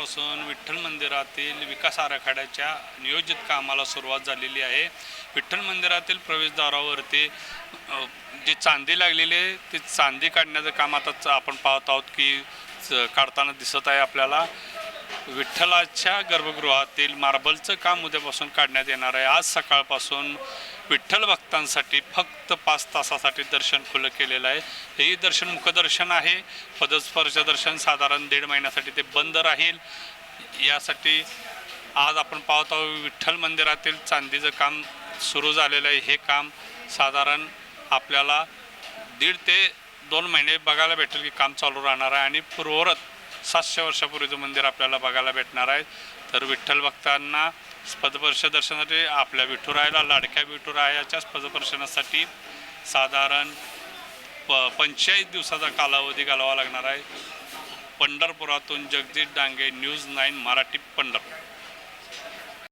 आजपासून विठ्ठल मंदिरातील विकास आराखड्याच्या नियोजित कामाला सुरुवात झालेली आहे. विठ्ठल मंदिरातील प्रवेशद्वारावरती जे चांदी लागलेली आहे ती चांदी काढण्याचं काम आता आपण पाहत आहोत की च- काढताना दिसत आहे आपल्याला. विठ्ठलाच्या गर्भगृहातील मार्बलचं काम उद्यापासून काढण्यात येणार आहे. आज सकाळपासून विठ्ठल भक्तांसाठी फक्त पाच तासासाठी दर्शन खुलं केलेलं आहे. हेही दर्शन मुखदर्शन आहे. पदस्पर्श दर्शन साधारण दीड महिन्यासाठी ते बंद राहील. यासाठी आज आपण पाहत आहोत विठ्ठल मंदिरातील चांदीचं काम सुरू झालेलं आहे. हे काम साधारण आपल्याला दीड ते दोन महिने बघायला भेटेल की काम चालू राहणार आहे. आणि पूर्वरत सातशे वर्षापूर्वीचं मंदिर आपल्याला बघायला भेटणार आहे. तर विठ्ठल भक्तांना स्पदपर्श दर्शनासाठी आपल्या विठुरायाला लाडक्या विठुरायाच्या स्पदपर्शनासाठी साधारण प पंचेचाळीस दिवसाचा कालावधी घालावा लागणार आहे. पंढरपुरातून जगदीश डांगे न्यूज नाईन मराठी पंढरपूर.